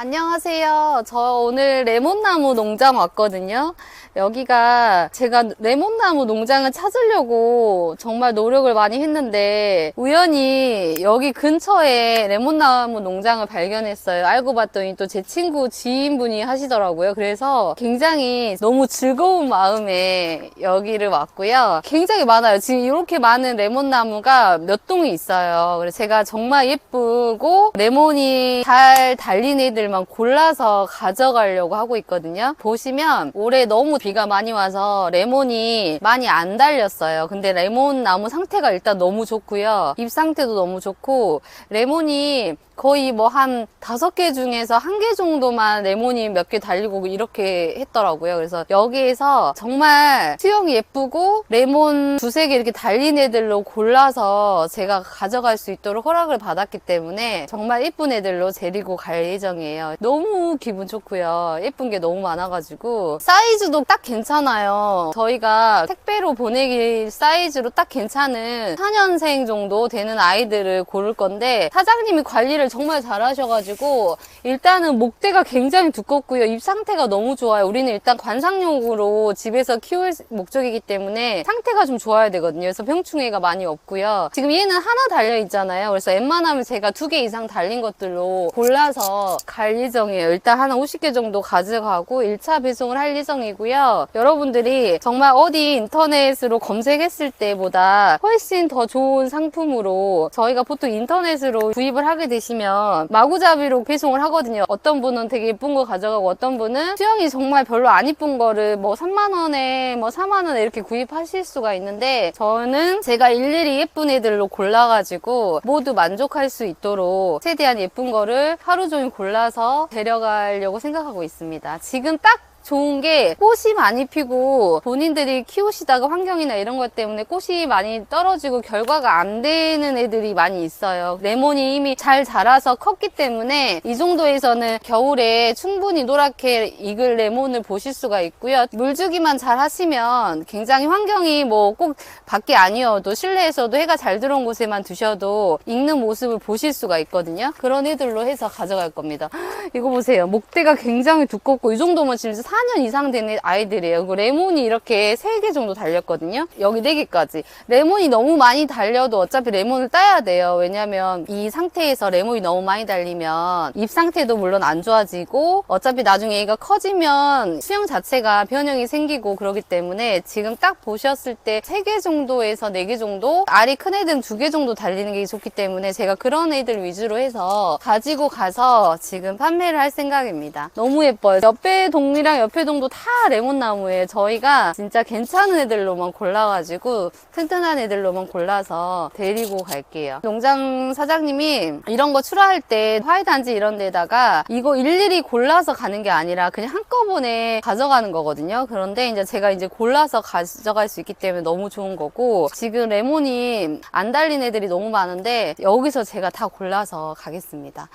안녕하세요. 저 오늘 레몬나무 농장 왔거든요. 여기가 제가 레몬나무 농장을 찾으려고 정말 노력을 많이 했는데 우연히 여기 근처에 레몬나무 농장을 발견했어요. 알고 봤더니 또 제 친구 지인분이 하시더라고요. 그래서 굉장히 너무 즐거운 마음에 여기를 왔고요. 굉장히 많아요. 지금 이렇게 많은 레몬나무가 몇 동이 있어요. 그래서 제가 정말 예쁘고 레몬이 잘 달린 애들만 골라서 가져가려고 하고 있거든요. 보시면 올해 너무 비가 많이 와서 레몬이 많이 안 달렸어요. 근데 레몬 나무 상태가 일단 너무 좋고요. 잎 상태도 너무 좋고 레몬이 거의 뭐 한 다섯 개 중에서 한 개 정도만 레몬이 몇 개 달리고 이렇게 했더라고요. 그래서 여기에서 정말 수영이 예쁘고 레몬 두세 개 이렇게 달린 애들로 골라서 제가 가져갈 수 있도록 허락을 받았기 때문에 정말 예쁜 애들로 데리고 갈 예정이에요. 너무 기분 좋고요. 예쁜 게 너무 많아가지고 사이즈도 딱 괜찮아요. 저희가 택배로 보내기 사이즈로 딱 괜찮은 4년생 정도 되는 아이들을 고를 건데 사장님이 관리를 정말 잘 하셔가지고 일단은 목대가 굉장히 두껍고요. 잎 상태가 너무 좋아요. 우리는 일단 관상용으로 집에서 키울 목적이기 때문에 상태가 좀 좋아야 되거든요. 그래서 병충해가 많이 없고요. 지금 얘는 하나 달려 있잖아요. 그래서 웬만하면 제가 두 개 이상 달린 것들로 골라서 갈 예정이에요. 일단 한 50개 정도 가져가고 1차 배송을 할 예정이고요. 여러분들이 정말 어디 인터넷으로 검색했을 때보다 훨씬 더 좋은 상품으로 저희가 보통 인터넷으로 구입을 하게 되시면 마구잡이로 배송을 하거든요. 어떤 분은 되게 예쁜 거 가져가고 어떤 분은 수영이 정말 별로 안 예쁜 거를 뭐 3만 원에 뭐 4만 원에 이렇게 구입하실 수가 있는데 저는 제가 일일이 예쁜 애들로 골라가지고 모두 만족할 수 있도록 최대한 예쁜 거를 하루 종일 골라서 데려가려고 생각하고 있습니다. 지금 딱 좋은 게 꽃이 많이 피고 본인들이 키우시다가 환경이나 이런 것 때문에 꽃이 많이 떨어지고 결과가 안 되는 애들이 많이 있어요. 레몬이 이미 잘 자라서 컸기 때문에 이 정도에서는 겨울에 충분히 노랗게 익을 레몬을 보실 수가 있고요. 물주기만 잘 하시면 굉장히 환경이 뭐 꼭 밖에 아니어도 실내에서도 해가 잘 들어온 곳에만 두셔도 익는 모습을 보실 수가 있거든요. 그런 애들로 해서 가져갈 겁니다. 이거 보세요. 목대가 굉장히 두껍고 이 정도면 진짜 4년 이상 된 아이들이에요. 그 레몬이 이렇게 3개 정도 달렸거든요. 여기 4개까지. 레몬이 너무 많이 달려도 어차피 레몬을 따야 돼요. 왜냐면 이 상태에서 레몬이 너무 많이 달리면 잎 상태도 물론 안 좋아지고 어차피 나중에 얘가 커지면 수영 자체가 변형이 생기고 그러기 때문에 지금 딱 보셨을 때 3개 정도에서 4개 정도 알이 큰 애들은 2개 정도 달리는 게 좋기 때문에 제가 그런 애들 위주로 해서 가지고 가서 지금 판매를 할 생각입니다. 너무 예뻐요. 옆에 동이랑 옆에 동도 다 레몬나무에 저희가 진짜 괜찮은 애들로만 골라가지고 튼튼한 애들로만 골라서 데리고 갈게요. 농장 사장님이 이런 거 출하할 때 화훼단지 이런 데다가 이거 일일이 골라서 가는 게 아니라 그냥 한꺼번에 가져가는 거거든요. 그런데 이제 제가 이제 골라서 가져갈 수 있기 때문에 너무 좋은 거고 지금 레몬이 안 달린 애들이 너무 많은데 여기서 제가 다 골라서 가겠습니다.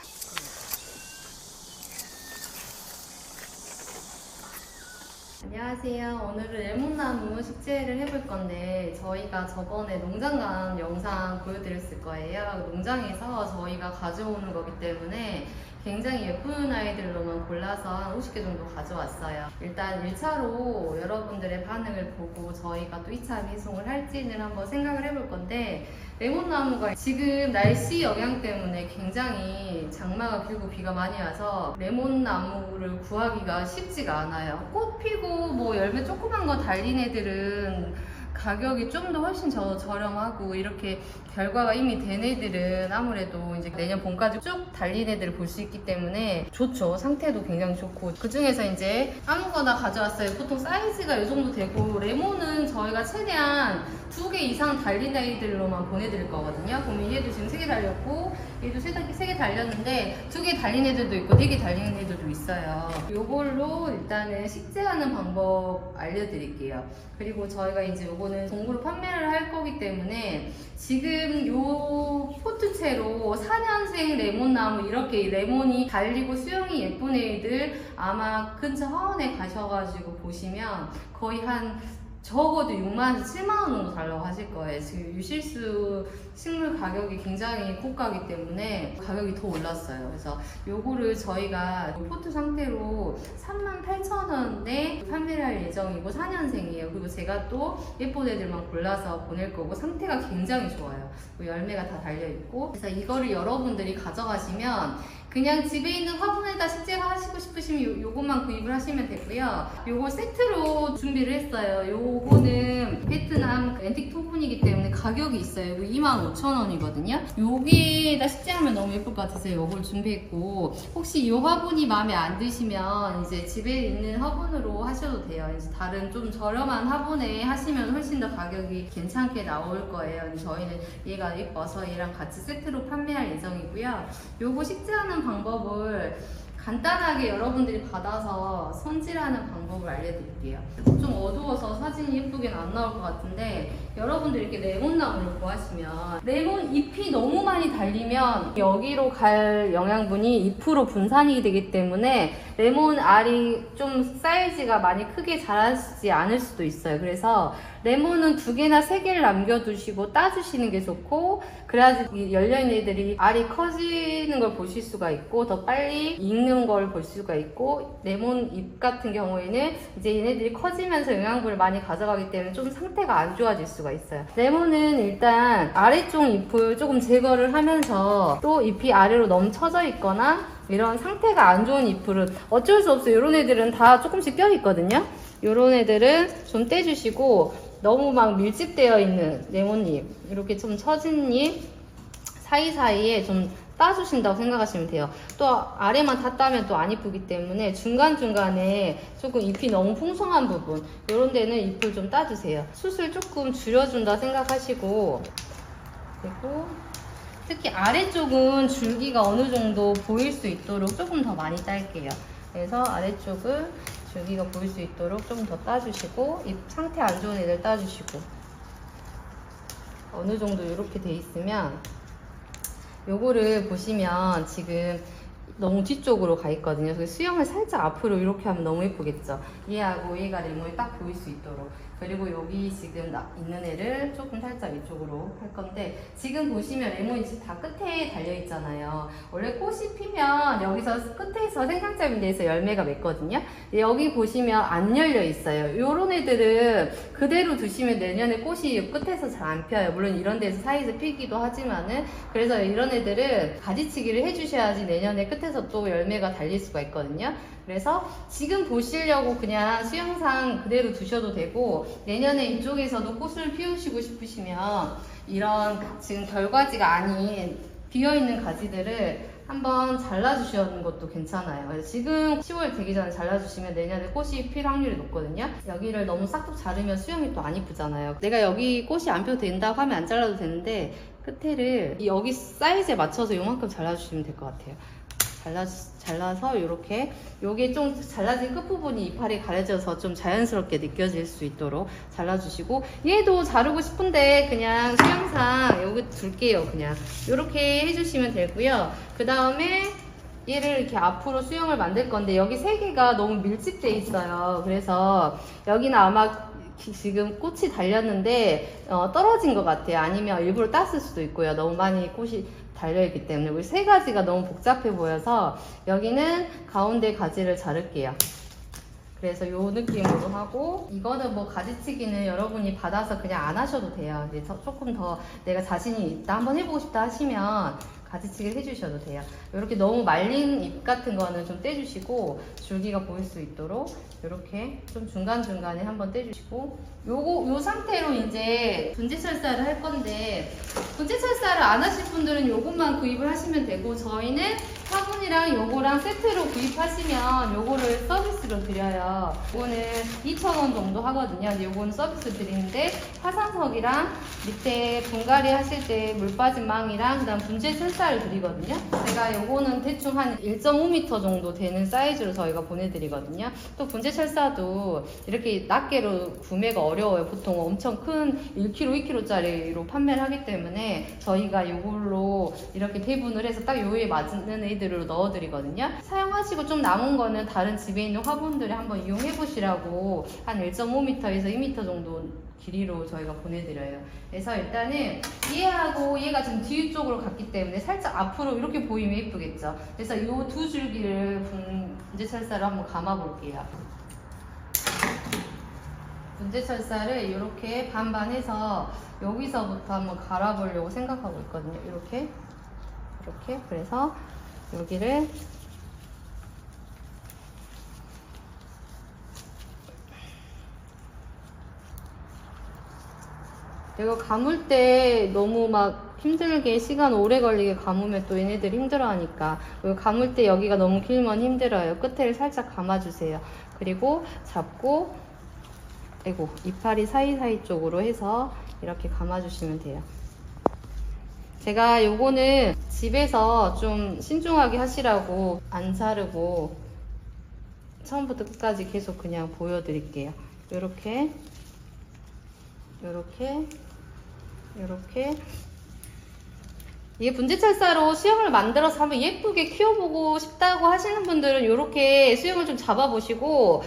안녕하세요. 오늘은 레몬나무 식재를 해볼 건데 저희가 저번에 농장 간 영상 보여드렸을 거예요. 농장에서 저희가 가져오는 거기 때문에 굉장히 예쁜 아이들로만 골라서 한 50개 정도 가져왔어요. 일단 1차로 여러분들의 반응을 보고 저희가 또 2차 배송을 할지는 한번 생각을 해볼 건데 레몬나무가 지금 날씨 영향 때문에 굉장히 장마가 길고 비가 많이 와서 레몬나무를 구하기가 쉽지가 않아요. 꽃 피고 뭐 열매 조그만 거 달린 애들은 가격이 좀 더 훨씬 저, 저렴하고 이렇게 결과가 이미 된 애들은 아무래도 이제 내년 봄까지 쭉 달린 애들을 볼 수 있기 때문에 좋죠. 상태도 굉장히 좋고 그 중에서 이제 아무거나 가져왔어요. 보통 사이즈가 이 정도 되고 레몬은 저희가 최대한 두 개 이상 달린 애들로만 보내드릴 거거든요. 그러면 얘도 지금 세 개 달렸고 얘도 세 개 달렸는데 두 개 달린 애들도 있고 네 개 달린 애들도 있어요. 요걸로 일단은 식재하는 방법 알려드릴게요. 그리고 저희가 이제 요거 는 동구로 판매를 할 거기 때문에 지금 요 포트채로 4년생 레몬나무 이렇게 레몬이 달리고 수영이 예쁜 애들 아마 근처 하원에 가셔가지고 보시면 거의 한 적어도 6만에서 7만 원 정도 달라고 하실 거예요. 지금 유실수 식물 가격이 굉장히 고가기 때문에 가격이 더 올랐어요. 그래서 요거를 저희가 포트 상태로 3만 8천 원에 판매를 할 예정이고 4년생이에요. 그리고 제가 또 예쁜 애들만 골라서 보낼 거고 상태가 굉장히 좋아요. 뭐 열매가 다 달려 있고 그래서 이거를 여러분들이 가져가시면 그냥 집에 있는 화분에다 식재를 하시고 싶으시면 요, 요것만 구입을 하시면 되고요. 요거 세트로 준비를 했어요. 요거는 베트남 그 앤틱 토분이기 때문에 가격이 있어요. 이거 25,000원이거든요. 여기에다 식재하면 너무 예쁠 것 같아서 요걸 준비했고 혹시 요 화분이 마음에 안 드시면 이제 집에 있는 화분으로 하셔도 돼요. 이제 다른 좀 저렴한 화분에 하시면 훨씬 더 가격이 괜찮게 나올 거예요. 저희는 얘가 예뻐서 얘랑 같이 세트로 판매할 예정이고요. 요거 식재하는 방법을 간단하게 여러분들이 받아서 손질하는 방법을 알려드릴게요. 좀 어두워서 사진이 예쁘게는 안 나올 것 같은데 여러분들 이렇게 레몬나무를 구하시면 레몬 잎이 너무 많이 달리면 여기로 갈 영양분이 잎으로 분산이 되기 때문에 레몬 알이 좀 사이즈가 많이 크게 자라지 않을 수도 있어요. 그래서 레몬은 두 개나 세 개를 남겨두시고 따주시는 게 좋고 그래야지 이 열려있는 애들이 알이 커지는 걸 보실 수가 있고 더 빨리 익는 걸 볼 수가 있고 레몬 잎 같은 경우에는 이제 얘네들이 커지면서 영양분을 많이 가져가기 때문에 좀 상태가 안 좋아질 수가 있어요. 레몬은 일단 아래쪽 잎을 조금 제거를 하면서 또 잎이 아래로 넘쳐져 있거나 이런 상태가 안 좋은 잎은 어쩔 수 없어요 이런 애들은 다 조금씩 껴 있거든요. 이런 애들은 좀 떼주시고 너무 막 밀집되어 있는 레몬잎 이렇게 좀 처진 잎 사이사이에 좀 따주신다고 생각하시면 돼요. 또 아래만 다 따면 또 안 이쁘기 때문에 중간중간에 조금 잎이 너무 풍성한 부분 이런 데는 잎을 좀 따주세요. 숯을 조금 줄여준다 생각하시고 그리고 특히 아래쪽은 줄기가 어느 정도 보일 수 있도록 조금 더 많이 딸게요. 그래서 아래쪽을 줄기가 보일 수 있도록 조금 더 따주시고 잎 상태 안 좋은 애들 따주시고 어느 정도 이렇게 돼 있으면 요거를 보시면 지금 너무 뒤쪽으로 가 있거든요. 그래서 수영을 살짝 앞으로 이렇게 하면 너무 예쁘겠죠. 얘하고 얘가 레몬이 딱 보일 수 있도록. 그리고 여기 지금 나- 있는 애를 조금 살짝 이쪽으로 할 건데 지금 보시면 레몬이 다 끝에 달려 있잖아요. 원래 꽃이 피면 여기서 끝에서 돼서 열매가 맺거든요. 여기 보시면 안 열려 있어요. 요런 애들은 그대로 두시면 내년에 꽃이 끝에서 잘 안 펴요. 물론 이런 데서 사이즈 피기도 하지만은 그래서 이런 애들은 가지치기를 해주셔야지 내년에 끝에서 또 열매가 달릴 수가 있거든요. 그래서 지금 보시려고 그냥 수영상 그대로 두셔도 되고 내년에 이쪽에서도 꽃을 피우시고 싶으시면 이런 지금 결과지가 아닌 비어있는 가지들을 한번 잘라주시는 것도 괜찮아요. 지금 10월 되기 전에 잘라주시면 내년에 꽃이 필 확률이 높거든요. 여기를 너무 싹둑 자르면 수영이 또 안 이쁘잖아요. 내가 여기 꽃이 안 펴도 된다고 하면 안 잘라도 되는데 끝에를 이 여기 사이즈에 맞춰서 요만큼 잘라주시면 될 것 같아요. 잘라, 잘라서 이렇게 요게 좀 잘라진 끝부분이 이파리 가려져서 좀 자연스럽게 느껴질 수 있도록 잘라주시고 얘도 자르고 싶은데 그냥 수영상 여기 둘게요 그냥 이렇게 해주시면 되고요 그 다음에 얘를 이렇게 앞으로 수영을 만들 건데 여기 세 개가 너무 밀집돼 있어요 그래서 여기는 아마 기- 지금 꽃이 달렸는데 어, 떨어진 것 같아요. 아니면 일부러 땄을 수도 있고요. 너무 많이 꽃이 달려있기 때문에 우리 세 가지가 너무 복잡해 보여서 여기는 가운데 가지를 자를게요. 그래서 요 느낌으로 하고 이거는 뭐 가지치기는 여러분이 받아서 그냥 안 하셔도 돼요. 이제 저- 조금 더 내가 자신이 있다 한번 해보고 싶다 하시면 가지치기를 해주셔도 돼요. 이렇게 너무 말린 잎 같은 거는 좀 떼주시고 줄기가 보일 수 있도록 이렇게 좀 중간중간에 한번 떼주시고 요거 요 상태로 이제 분재 철사를 할 건데 분재 철사를 안 하실 분들은 요것만 구입을 하시면 되고 저희는 화분이랑 요거랑 세트로 구입하시면 요거를 서비스로 드려요. 요거는 2,000원 정도 하거든요. 근데 요거는 서비스 드리는데 화산석이랑 밑에 분갈이 하실 때 물 빠진 망이랑 그다음 분재 철사를 드리거든요. 제가 요거는 대충 한 1.5m 정도 되는 사이즈로 저희가 보내드리거든요. 또 분재 철사도 이렇게 낱개로 구매가 어려워요. 보통 엄청 큰 1kg, 2kg짜리로 판매를 하기 때문에 저희가 요걸로 이렇게 배분을 해서 딱 요에 맞는 애들 얘네들로 넣어드리거든요. 사용하시고 좀 남은 거는 다른 집에 있는 화분 들에 한번 이용해 보시라고 한 1.5m에서 2m 정도 길이로 저희가 보내드려요. 그래서 일단은 얘하고 얘가 지금 뒤쪽으로 갔기 때문에 살짝 앞으로 이렇게 보이면 예쁘겠죠. 그래서 이 두 줄기를 분재철사로 한번 감아 볼게요. 분재철사를 이렇게 반반해서 여기서부터 한번 갈아보려고 생각하고 있거든요. 이렇게 이렇게 그래서 여기를 이거 감을 때 너무 막 힘들게 시간 오래 걸리게 감으면 또 얘네들이 힘들어하니까 감을 때 여기가 너무 길면 힘들어요. 끝에를 살짝 감아주세요. 그리고 잡고 아이고 이파리 사이사이 쪽으로 해서 이렇게 감아주시면 돼요. 제가 요거는 집에서 좀 신중하게 하시라고 안 자르고 처음부터 끝까지 계속 그냥 보여드릴게요. 요렇게 요렇게 요렇게 이게 분재철사로 수영을 만들어서 한번 예쁘게 키워보고 싶다고 하시는 분들은 요렇게 수영을 좀 잡아보시고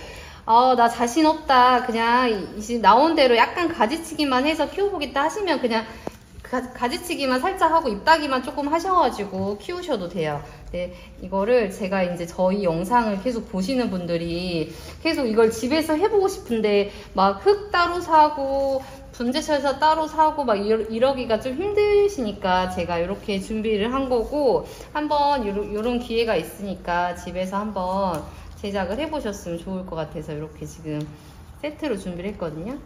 어, 나 자신 없다. 그냥 나온 대로 약간 가지치기만 해서 키워보겠다 하시면 그냥 가, 가지치기만 살짝 하고 입다기만 조금 하셔가지고 키우셔도 돼요. 네, 이거를 제가 이제 저희 영상을 계속 보시는 분들이 계속 이걸 집에서 해보고 싶은데 막 흙 따로 사고 분재철사 따로 사고 막 이러, 이러기가 좀 힘드시니까 제가 이렇게 준비를 한 거고 한번 요런 기회가 있으니까 집에서 한번 제작을 해보셨으면 좋을 것 같아서 이렇게 지금 세트로 준비를 했거든요.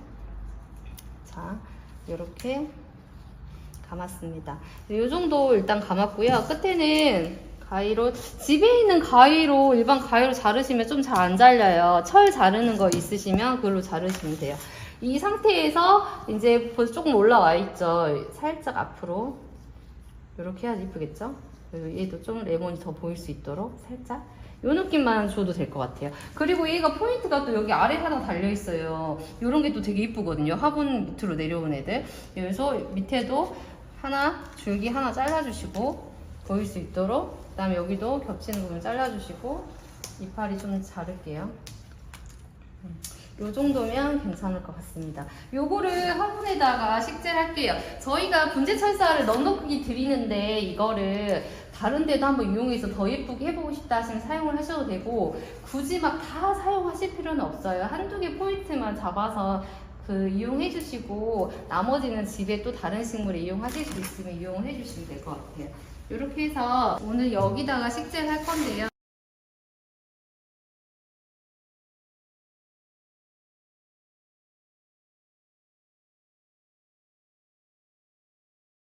자, 이렇게 감았습니다. 이 정도 일단 감았고요. 끝에는 가위로 집에 있는 가위로 일반 가위로 자르시면 좀 잘 안 잘려요. 철 자르는 거 있으시면 그걸로 자르시면 돼요. 이 상태에서 이제 조금 올라와 있죠. 살짝 앞으로 이렇게 해야지 이쁘겠죠? 얘도 좀 레몬이 더 보일 수 있도록 살짝 이 느낌만 줘도 될 것 같아요. 그리고 얘가 포인트가 또 여기 아래 하나 달려 있어요. 이런 게 또 되게 이쁘거든요. 화분 밑으로 내려온 애들. 그래서 밑에도 하나 줄기 하나 잘라주시고 보일 수 있도록 그 다음에 여기도 겹치는 부분 잘라주시고 이파리 좀 자를게요. 요 정도면 괜찮을 것 같습니다. 요거를 화분에다가 식재를 할게요. 저희가 분재 철사를 넉넉히 드리는데 이거를 다른 데도 한번 이용해서 더 예쁘게 해보고 싶다 하시면 사용을 하셔도 되고 굳이 막 다 사용하실 필요는 없어요. 한두 개 포인트만 잡아서 그 이용해 주시고 나머지는 집에 또 다른 식물에 이용하실 수 있으면 이용을 해 주시면 될 것 같아요. 이렇게 해서 오늘 여기다가 식재를 할 건데요.